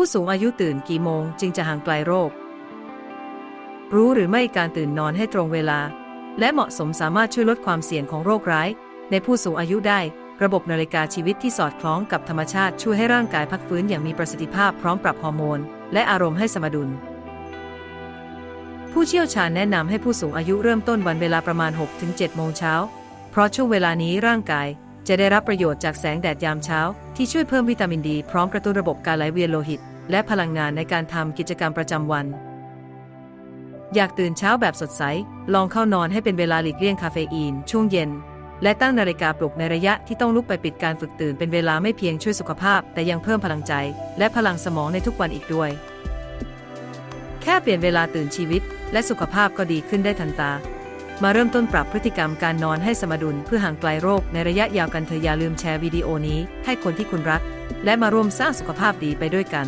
ผู้สูงอายุตื่นกี่โมงจึงจะห่างไกลโรค รู้หรือไม่การตื่นนอนให้ตรงเวลา และเหมาะสมสามารถช่วยลดความเสี่ยงของโรคร้าย ในผู้สูงอายุได้ ระบบนาฬิกาชีวิตที่สอดคล้องกับธรรมชาติช่วยให้ร่างกายพักฟื้นอย่างมีประสิทธิภาพพร้อมปรับฮอร์โมน และอารมณ์ให้สมดุล ผู้เชี่ยวชาญแนะนำให้ผู้สูงอายุเริ่มต้นวันเวลาประมาณ 6-7 โมงเช้า เพราะช่วงเวลานี้ร่างกาย จะได้รับประโยชน์จากแสงแดดยามเช้า ที่ช่วยเพิ่มวิตามินดี พร้อมกระตุ้นระบบการไหลเวียนโลหิต และพลังงานในการทำกิจกรรมประจำวัน อยากตื่นเช้าแบบสดใส ลองเข้านอนให้เป็นเวลาหลีกเลี่ยงคาเฟอีน ช่วงเย็น และตั้งนาฬิกาปลุกในระยะที่ต้องลุกไปปิดการฝึกตื่นเป็นเวลาไม่เพียงช่วยสุขภาพ แต่ยังเพิ่มพลังใจ และพลังสมองในทุกวันอีกด้วย แค่เปลี่ยนเวลาตื่นชีวิต และสุขภาพก็ดีขึ้นได้ทันตา มาเริ่มต้นปรับพฤติกรรมการนอนให้สมดุลเพื่อห่างไกลโรคในระยะยาวกันเธออย่าลืมแชร์วิดีโอนี้ให้คนที่คุณรัก และมาร่วมสร้างสุขภาพดีไปด้วยกัน